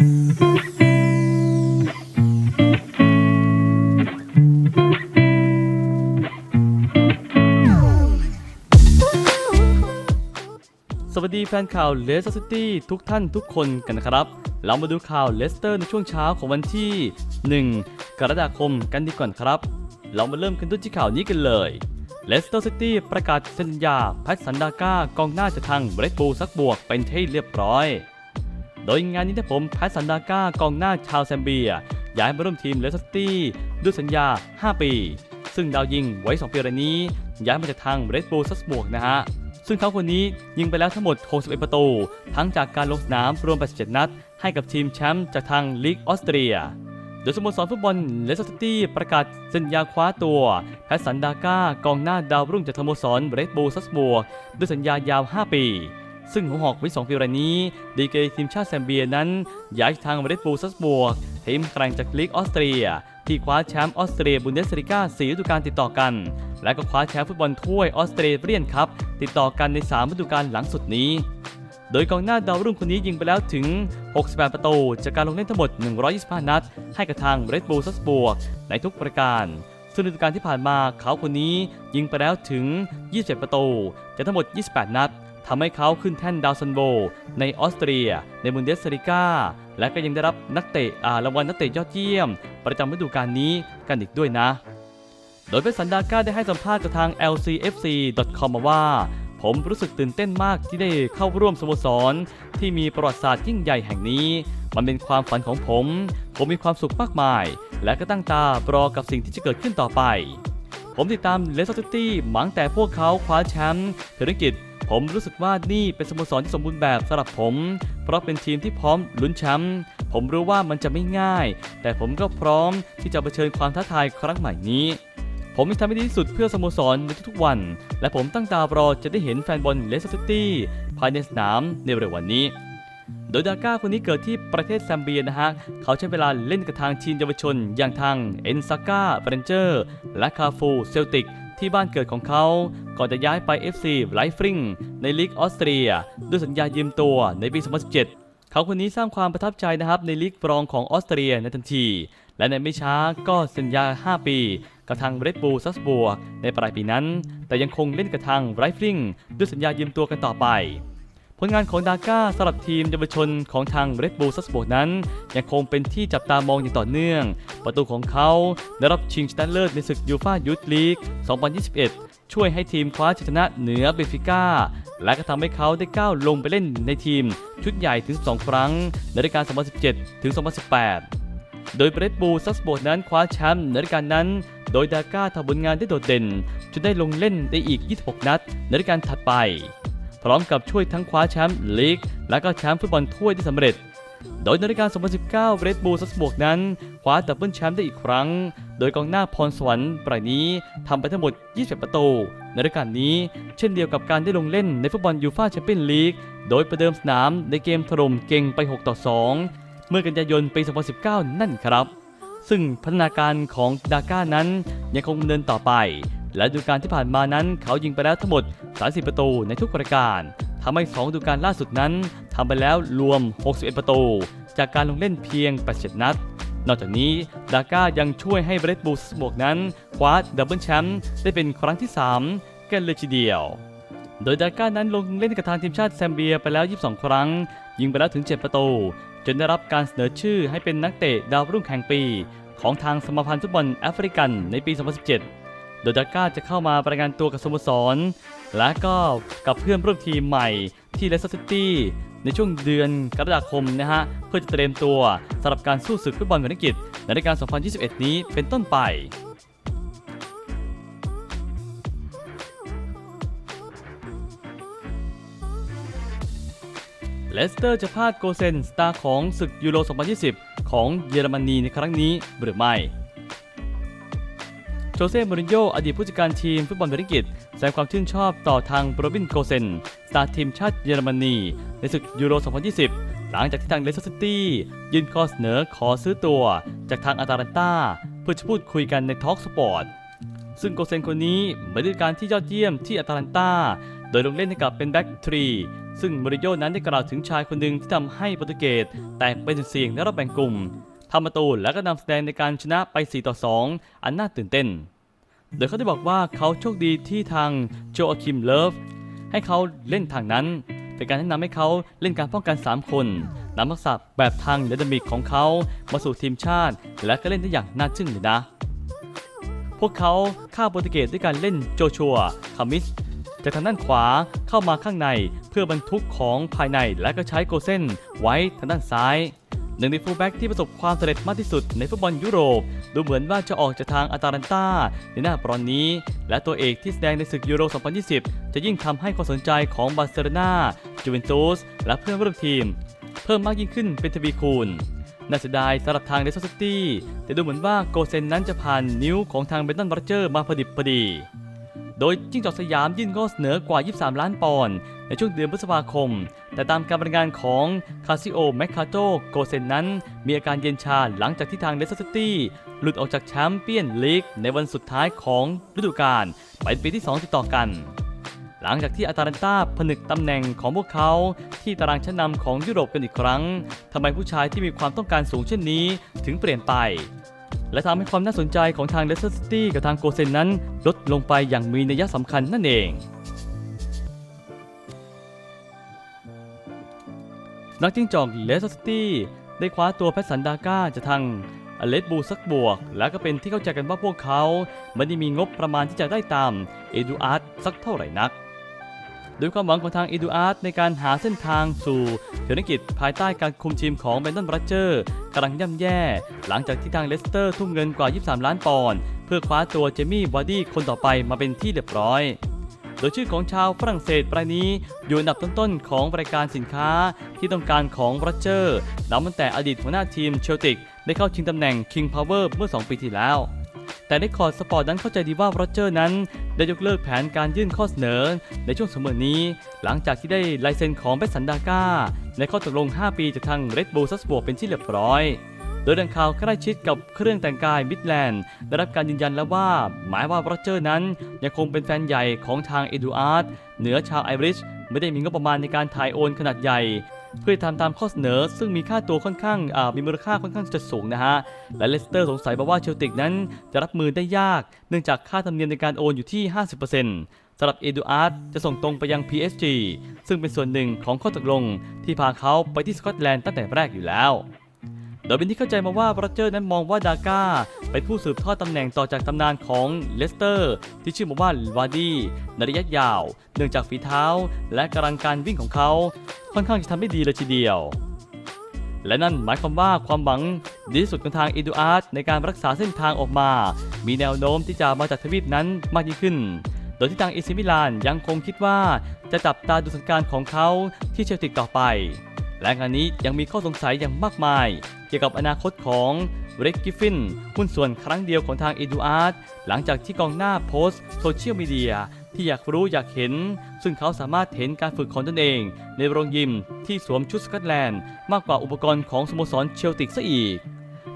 สวัสดีแฟนข่าวเลสเตอร์ซิตี้ทุกท่านทุกคนกันนะครับ เรามาดูข่าวเลสเตอร์ในช่วงเช้าของวันที่ 1 กรกฎาคมกันดีก่อนครับ เรามาเริ่มกันด้วยที่ข่าวนี้กันเลยเลสเตอร์ซิตี้ประกาศสัญญาแพทสันดาก้ากองหน้าจากทางเบรดบูลซักบวกเป็นที่เรียบร้อย โดยงานนี้ได้ผมแพทสันดาก้ากองหน้าชาวแซมเบีย ย้ายมาร่วมทีมเลสเตอร์ตี้ด้วยสัญญา 5 ปี ซึ่งดาวยิงไว้ 2 ปีรายนี้ ย้ายมาจากทางเรดบูลซัสบวกนะฮะ ซึ่งเขาคนนี้ยิงไปแล้วทั้งหมด 61 ประตู ทั้งจากการลงสนามรวม 87 นัด ให้กับทีมแชมป์จากทางลีกออสเตรียโดยสโมสรฟุตบอลเลสเตอร์ซิตี้ประกาศสัญญาคว้าตัวแพทสันดาก้ากองหน้าดาวรุ่งจากสโมสรเรดบูลซัสบวกด้วยสัญญายาว 5 ปี ซึ่งหัวหอกไว้2ปีรายนี้ ดีเกทีมชาติแซมเบียนั้น ย้ายทางเรดบูซัสบวกทีมแข่งจากลีกออสเตรีย ที่คว้าแชมป์ออสเตรียบุนเดสลิก้า4ฤดูกาลติดต่อกัน และก็คว้าแชมป์ฟุตบอลถ้วยออสเตรเลียนครับติดต่อกันใน3ฤดูกาลหลังสุดนี้ โดยกองหน้าดาวรุ่งคนนี้ยิงไปแล้วถึง 68 ประตูจากการลงเล่นทั้งหมด 125 นัด ให้กับทางเรดบูลซัสบวกในทุกประการซึ่งฤดูกาลที่ผ่านมาเขาคนนี้ยิงไปแล้วถึง 27 ประตูจากทั้งหมด 28 นัด ทำให้เขาขึ้นแท่นดาวซันโบในออสเตรีย ในบุนเดสลิก้าและก็ยังได้รับนักเตะรางวัลนักเตะยอดเยี่ยม ประจำฤดูกาลนี้กันอีกด้วยนะ โดยเพชรสันดาก้าได้ให้สัมภาษณ์กับทาง lcfc.com มาว่า ผมรู้สึกตื่นเต้นมากที่ได้เข้าร่วมสโมสร ที่มีประวัติศาสตร์ยิ่งใหญ่แห่งนี้ มันเป็นความฝันของผม ผมมีความสุขมากมาย และก็ตั้งตารอกับสิ่งที่จะเกิดขึ้นต่อไปผมติดตามเลสเตอร์ซิตี้มาตั้งแต่พวกเขาคว้าแชมป์ธุรกิจ ผมรู้สึกว่านี่เป็นสโมสรที่สมบูรณ์แบบสำหรับผม เพราะเป็นทีมที่พร้อมลุ้นแชมป์ผมรู้ว่ามันจะไม่ง่าย แต่ผมก็พร้อมที่จะเผชิญความท้าทายครั้งใหม่นี้ ผมจะทำให้ดีที่สุดเพื่อสโมสรในทุกๆวัน และผมตั้งตารอจะได้เห็นแฟนบอลเลสเตอร์ซิตี้ภายในสนามในเร็ววันนี้โดยดาก้าคนนี้เกิดที่ประเทศแซมเบียนะฮะ เขาใช้เวลาเล่นกับทางทีมเยาวชน อย่างทางเอ็นซาก้าเฟรนเจอร์ และคาฟูเซลติก ที่บ้านเกิดของเขา ก่อนจะย้ายไป FC ไลฟริงในลีกออสเตรีย ด้วยสัญญายืมตัวในปี 2017 เขาคนนี้สร้างความประทับใจนะครับในลีกรองของออสเตรียในทันที และในไม่ช้าก็สัญญา 5 ปีกับทางเรดบูลซัสบวกในปลายปีนั้น แต่ยังคงเล่นกับทางไรฟริงด้วยสัญญายืมตัวกันต่อไป ผลงานของดาก้าสำหรับทีมเยาวชนของทางเรดบูลซัสบวกนั้น ยังคงเป็นที่จับตามองอย่างต่อเนื่อง ประตูของเขาได้รับชิงชนะเลิศในศึกยูฟายูทลีก 2021 ช่วยให้ทีมคว้าชัยชนะเหนือเบฟิก้า และก็ทำให้เขาได้ก้าวลงไปเล่นในทีม ชุดใหญ่ถึง 2 ครั้งในฤดูกาล2017 ถึง 2018 โดยเบรดบูลซัสบอร์ดนั้นคว้าแชมป์ในฤดูกาลนั้น โดยดาก้าทำผลงานได้โดดเด่นจนได้ลงเล่นได้อีก 26 นัดในฤดูกาลถัดไป พร้อมกับช่วยทั้งคว้าแชมป์ลีก และก็แชมป์ฟุตบอลถ้วยได้สำเร็จ โดยในฤดูกาล2019เรดบูลซัสบวกนั้น คว้าดับเบิลแชมป์ได้อีกครั้ง โดยกองหน้าพรสวรรค์ปรายนี้ทำไปทั้งหมด 20 ประตู ในฤดูกาลนี้เช่นเดียวกับการได้ลงเล่นในฟุตบอลยูฟ่าแชมเปี้ยนลีก โดยประเดิมสนามในเกมถล่มเก่งไป 6 ต่อ 2 เมื่อกันยายนปี 2019 นั่นครับ ซึ่งพัฒนาการของดาก้านั้นยังคงดำเนินต่อไป และดูกาลที่ผ่านมานั้นเขายิงไปแล้วทั้งหมด 30 ประตูในทุกรายการทำให้2ดูกาลล่าสุดนั้นทำไปแล้วรวม 61 ประตู จากการลงเล่นเพียง 87 นัด นอกจากนี้ดาก้ายังช่วยให้เบรดบูสบวกนั้นคว้าดับเบิลแชมป์ได้เป็นครั้งที่ 3 กันเลยทีเดียว โดยดาก้านั้นลงเล่นกับทางทีมชาติแซมเบียไปแล้ว 22 ครั้ง ยิงไปแล้วถึง 7 ประตู จนได้รับการเสนอชื่อให้เป็นนักเตะดาวรุ่งแห่งปี ของทางสมาพันธ์ฟุตบอลแอฟริกันในปี 2017 โดยดาก้าจะเข้ามาประกันตัวกับสโมสร และก็กับเพื่อนร่วมทีมใหม่ที่เลสเตอร์ซิตี้ในช่วงเดือนกรกฎาคมนะฮะ เพื่อจะเตรียมตัวสำหรับการสู้ศึกฟุตบอลวันอังกฤษในรายการ2021 นี้เป็นต้นไปเลสเตอร์จะพลาดโกเซนสตาร์ของศึกยูโร 2020 ของเยอรมนีในครั้งนี้หรือไม่ โจเซ่ มูรินโญ่อดีตผู้จัดการทีมฟุตบอลเบรกิตแสดงความชื่นชอบต่อทางโรบินโกเซนสตาร์ทีมชาติเยอรมนี ในศึกยูโร 2020 หลังจากที่ทางเลสเตอร์ซิตี้ยื่นข้อเสนอขอซื้อตัว จากทางอาตาลันตาเพื่อจะพูดคุยกันในทอล์กสปอร์ตซึ่งโกเซนคนนี้มาด้วยการที่ยอดเยี่ยมที่อาตาลันตาโดยลงเล่นให้กับเป็นแบ็กทรีซึ่งมาริโยนั้นได้กล่าวถึงชายคนหนึ่งที่ทำให้โปรตุเกสแตกเป็นเสียงในรอบแบ่งกลุ่ม ทำประตูและก็นำแสดงในการชนะไป 4 ต่อ 2 อันน่าตื่นเต้น โดยเขาได้บอกว่าเขาโชคดีที่ทางโจอาคิมเลิฟให้เขาเล่นทางนั้น เป็นการแนะนำให้เขาเล่นการป้องกัน 3 คนนำทักษะแบบทางเดนามิกของเขามาสู่ทีมชาติ และก็เล่นได้อย่างน่าทึ่งเลยนะ พวกเขาฆ่าโปรตุเกสด้วยการเล่นโจชัวคามิสจากทางด้านขวาเข้ามาข้างในเพื่อบรรทุกของภายในและก็ใช้โกเซนไว้ทางด้านซ้าย หนึ่งในฟูลแบ็กที่ประสบความสำเร็จมากที่สุดในฟุตบอลยุโรป ดูเหมือนว่าจะออกจากทางอาตาลันตาในหน้าปรอนนี้ และตัวเอกที่แสดงในศึกยูโร 2020 จะยิ่งทำให้ความสนใจของบาร์เซโลนาจูเวนตุสและเพื่อนร่วมทีม เพิ่มมากยิ่งขึ้นเป็นทวีคูณน่าเสียดายสำหรับทางเลสเตอร์ซิตี้แต่ดูเหมือนว่าโกเซนนั้นจะผ่านนิ้วของทางเบนตันบรัเจอร์มาพอดิบพอดี โดยจิ้งจอกสยามยื่นข้อเสนอกว่า 23 ล้านปอนด์ในช่วงเดือนพฤษภาคม แต่ตามการบรรยายงานของคาซิโอแมคคาโตโกเซนนั้น มีอาการเย็นชาหลังจากที่ทางเลสเตอร์ซิตี้หลุดออกจากแชมเปี้ยนลีกในวันสุดท้ายของฤดูกาลเป็นปีที่ 2 ติดต่อกัน หลังจากที่อาตาลันตาผนึกตำแหน่งของพวกเขาที่ตารางชั้นนำของยุโรปกันอีกครั้งทำไมผู้ชายที่มีความต้องการสูงเช่นนี้ถึงเปลี่ยนไป และทำให้ความน่าสนใจของทางเลสเตอร์ซิตี้กับทางโกเซนนั้น ลดลงไปอย่างมีนัยสำคัญนั่นเอง นักจิ้งจอกเลสเตอร์ซิตี้ได้คว้าตัวแพทสันดาก้าจากทางอเลสบูซักบวก และก็เป็นที่เข้าใจกันว่าพวกเขาไม่ได้มีงบประมาณที่จะได้ตามเอดูอาร์ตสักเท่าไหร่นักโดยความหวังของทางเอดูอาร์ตในการหาเส้นทางสู่เทคนิกิจภายใต้การคุมทีมของเบนตันบรัชเจอร์กำลังย่ำแย่ หลังจากที่ทางเลสเตอร์ทุ่มเงินกว่า 23 ล้านปอนด์เพื่อคว้าตัวเจมี่วาร์ดี้คนต่อไปมาเป็นที่เรียบร้อย โดยชื่อของชาวฝรั่งเศสรายนี้อยู่อันดับต้นๆของรายการสินค้าที่ต้องการของบรัเจอร์นับตั้งแต่อดีตหัวหน้าทีมเชลติก ได้เข้าชิงตำแหน่ง King Power เมื่อ 2 ปีที่แล้ว แต่ในคอร์ดสปอร์ตนั้นเข้าใจดีว่าโรเจอร์นั้น ได้ยกเลิกแผนการยื่นข้อเสนอ ในช่วงเสมอนี้ หลังจากที่ได้ลายเซ็นของเบสสันดาก้า ในข้อตกลง 5 ปีจากทาง Red Bull Salzburg เป็นที่เรียบร้อย โดยดังข่าวใกล้ชิดกับเครื่องแต่งกายมิดแลนด์ได้รับการยืนยันแล้วว่า หมายว่าโรเจอร์นั้นยังคงเป็นแฟนใหญ่ของทางเอดูอาร์ตเหนือชาวไอริชไม่ได้มีงบประมาณในการถ่ายโอนขนาดใหญ่ เพื่อทำตามข้อเสนอ ซึ่งมีค่าตัวค่อนข้างมีมูลค่าค่อนข้างจะสูงนะฮะ และเลสเตอร์สงสัยมาว่าเชลติกนั้นจะรับมือได้ยาก เนื่องจากค่าธรรมเนียมในการโอนอยู่ที่ 50%สำหรับเอดูอาร์ตจะส่งตรงไปยัง PSG ซึ่งเป็นส่วนหนึ่งของข้อตกลงที่พาเขาไปที่สกอตแลนด์ตั้งแต่แรกอยู่แล้ว ดยเป็นที่เข้าใจมาว่าโรเจอร์นั้นมองว่าดาก้าเป็นผู้สืบทอดตำแหน่งต่อจากตำนานของเลสเตอร์ ที่ชื่อมาว่าวาร์ดี้ในระยะยาว เนื่องจากฝีเท้า และกำลังการวิ่งของเขา ค่อนข้างจะทำได้ดีเลยทีเดียว และนั่นหมายความว่าความหวังดีที่สุดของทางอีดูอาร์ตในการรักษาเส้นทางออกมา มีแนวโน้มที่จะมาจากทวีปนั้นมากยิ่งขึ้น โดยที่ทางเอซิมิลานยังคงคิดว่าจะจับตาดูสถานการณ์ของเขาที่เชลติกต่อไป และงานนี้ยังมีข้อสงสัยอย่างมากมาย เกี่ยวกับอนาคตของเร็กกิฟฟินหุ้นส่วนครั้งเดียวของทางเอดูอาร์ตหลังจากที่กองหน้าโพสต์โซเชียลมีเดียที่อยากรู้อยากเห็น ซึ่งเขาสามารถเห็นการฝึกของตนเอง ในโรงยิมที่สวมชุดสกอตแลนด์ มากกว่าอุปกรณ์ของสโมสรเชลติกซะอีก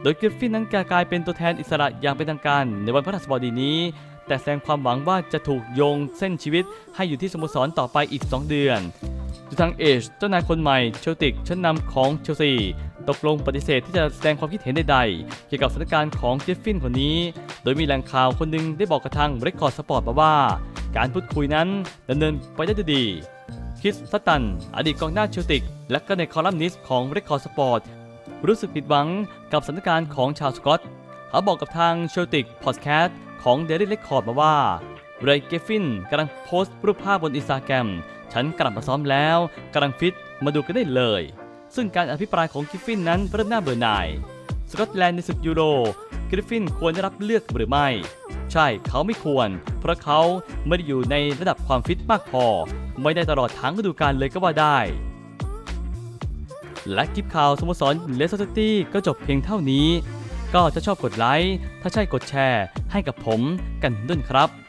โดยกริฟฟินนั้นกลายเป็นตัวแทนอิสระอย่างเป็นทางการในวันพฤหัสบดีนี้ แต่แสดงความหวังว่าจะถูกโยงเส้นชีวิตให้อยู่ที่สโมสรต่อไปอีก 2 เดือน ทางเอชเจ้านายคนใหม่เชลติกชั้นนำของเชลซีตกลงปฏิเสธที่จะแสดงความคิดเห็นใดๆ เกี่ยวกับสถานการณ์ของกริฟฟินคนนี้ โดยมีแหล่งข่าวคนหนึ่งได้บอกกับทางเรคคอร์ดสปอร์ตมาว่า การพูดคุยนั้นดำเนินไปได้ด้วยดีคิสสตัน อดีตกองหน้าเชลติก และก็ในคอลัมนิสต์ของเรคคอร์ดสปอร์ตรู้สึกผิดหวังกับสถานการณ์ของชาวสกอตเขาบอกกับทางเชลติกพอดแคสต์ของเดลิเ r คคอร์ดมาว่าเรย์เกฟฟินกำลังโพสต์รูปภาพบนอินสตาแกรม ฉันกลับมาซ้อมแล้วกำลังฟิตมาดูกันได้เลย ซึ่งการอภิปรายของกิฟฟินนั้นเริ่มน่าเบื่อหน่าย สกอตแลนด์ในศึกยูโรกริฟฟินควรได้รับเลือกหรือไม่ ใช่เขาไม่ควร เพราะเขาไม่ได้อยู่ในระดับความฟิตมากพอ ไม่ได้ตลอดทั้งฤดูกาลเลยก็ว่าได้ และคลิปข่าวสโมสรเลสเตอร์ตี้ก็จบเพียงเท่านี้ ก็จะชอบกดไลค์ถ้าใช่กดแชร์ ให้กับผมกันด้วยครับ